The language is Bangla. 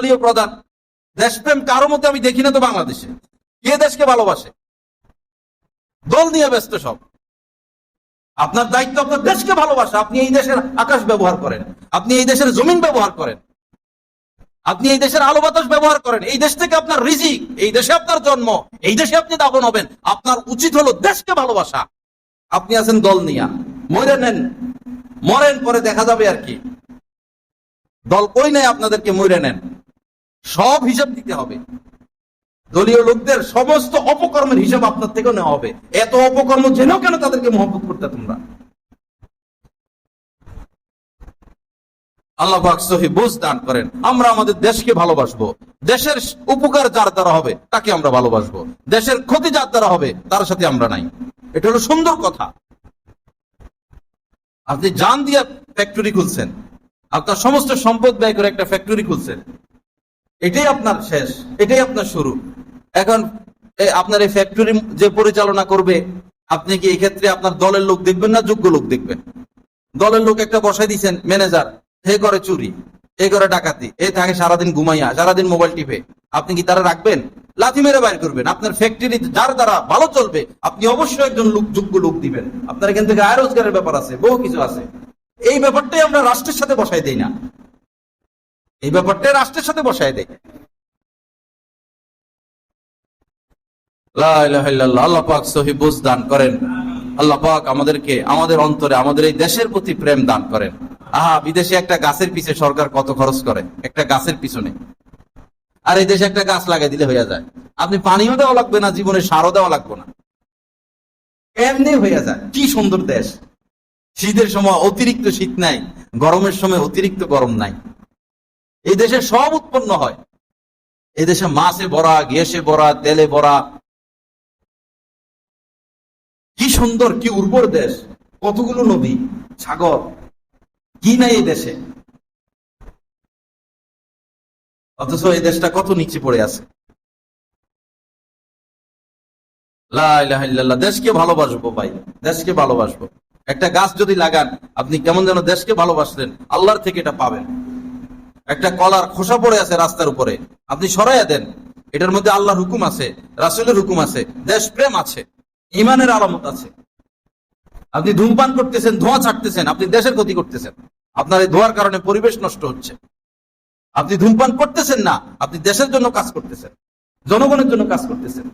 দলীয় প্রধান। দেশপ্রেম কারও মধ্যে আমি দেখি না তো বাংলাদেশে। কে দেশকে ভালোবাসে? দল নিয়ে ব্যস্ত সব। আপনার দায়িত্ব আপনার দেশকে ভালোবাসা। আপনি এই দেশের আকাশ ব্যবহার করেন। আপনি এই দেশের জমিন ব্যবহার করেন। আপনি এই দেশের আলো বাতাস ব্যবহার করেন। এই দেশ থেকে আপনার রিজিক, এই দেশে আপনার জন্ম, এই দেশে আপনি দাফন হবেন। আপনার উচিত হলো দেশকে ভালোবাসা। আপনি আছেন দল নিয়া। মরে নেন। মরেন পরে দেখা যাবে আর কি। দল কই নাই আপনাদেরকে মরে নেন? সব হিসাব দিতে হবে। দলীয় লোকদের সমস্ত অপকর্মের হিসাব আপনার থেকেও নেওয়া হবে। এত অপকর্ম জেনেও কেন তাদেরকে মহব্বত করতে তোমরা? আল্লাহ সহি বুঝ দান করেন। আমরা আমাদের দেশকে ভালোবাসবো। দেশের উপকার যার দ্বারা হবে, তাকে আমরা ভালোবাসবো। দেশের ক্ষতি যার দ্বারা হবে, তার সাথে আমরা নাই। এটা হলো সুন্দর কথা। আপনি জান দিয়ে ফ্যাক্টরি খুলছেন। আপনার সমস্ত সম্পদ ব্যয় করে একটা ফ্যাক্টরি খুলছেন। এটাই আপনার শেষ, এটাই আপনার শুরু। এখন আপনার এই ফ্যাক্টরি যে পরিচালনা করবে, আপনি কি এই ক্ষেত্রে আপনার দলের লোক দেখবেন না যোগ্য লোক দেখবেন? দলের লোক একটা বসাই দিচ্ছেন ম্যানেজার হে করে চুরি, এ করে ডাকাতি, এ থাকে সারাদিন ঘুমাইয়া, সারাদিন মোবাইল টিপে। আপনি কি তারা রাখবেন? লাথি মেরে বাইর করবেন। আপনার ফ্যাক্টরি যার দ্বারা ভালো চলবে, আপনি অবশ্যই একজন লোক, যোগ্য লোক দিবেন। আপনার এখান থেকে আয় রোজগারের ব্যাপার আছে, বহু কিছু আছে। এই ব্যাপারটাই আমরা রাষ্ট্রের সাথে বসাই দিই না। এই ব্যাপারটা রাষ্ট্রের সাথে বসায় দেয়। আল্লাহ পাক সহি বুঝ দান করেন। আল্লাহ পাক আমাদেরকে, আমাদের অন্তরে, আমাদের এই দেশের প্রতি প্রেম দান করেন। আহা, বিদেশে একটা গাছের সরকার কত খরচ করে? একটা গাছের পিছনে। আর এই দেশে একটা গাছ লাগাই দিলে হয়ে যায়। আপনি পানিও দেওয়া লাগবে না, জীবনে সারও দেওয়া লাগবে না। এমনি হয়ে যায়। কি সুন্দর দেশ। শীতের সময় অতিরিক্ত শীত নাই, গরমের সময় অতিরিক্ত গরম নাই। এই দেশে সব উৎপন্ন হয়। এই দেশে মাছে ভরা গ্যাসে ভরা, তেলে ভরা। কি সুন্দর, কি উর্বর দেশ। কতগুলো নদী, সাগর। কি নাই এই দেশে? অথচ এই দেশটা কত নিচে পড়ে আছে? দেশকে ভালোবাসবো ভাই, দেশকে ভালোবাসবো। একটা গাছ যদি লাগান, আপনি কেমন যেন দেশকে ভালোবাসলেন, আল্লাহর থেকে এটা পাবেন। একটা কলার খোসা পড়ে আছে রাস্তার উপরে। আপনি সরাইয়া দেন। এটার মধ্যে আল্লাহর হুকুম আছে, রাসুলের হুকুম আছে দেশ প্রেম আছে ইমানের আলামত আছে। আপনি ধূমপান করতেছেন, ধোঁয়া ছাড়তেছেন, আপনি দেশের ক্ষতি করতেছেন। আপনার এই ধোঁয়ার কারণে পরিবেশ নষ্ট হচ্ছে। আপনি ধূমপান করতেছেন না, আপনি দেশের জন্য কাজ করতেছেন, জনগণের জন্য কাজ করতেছেন।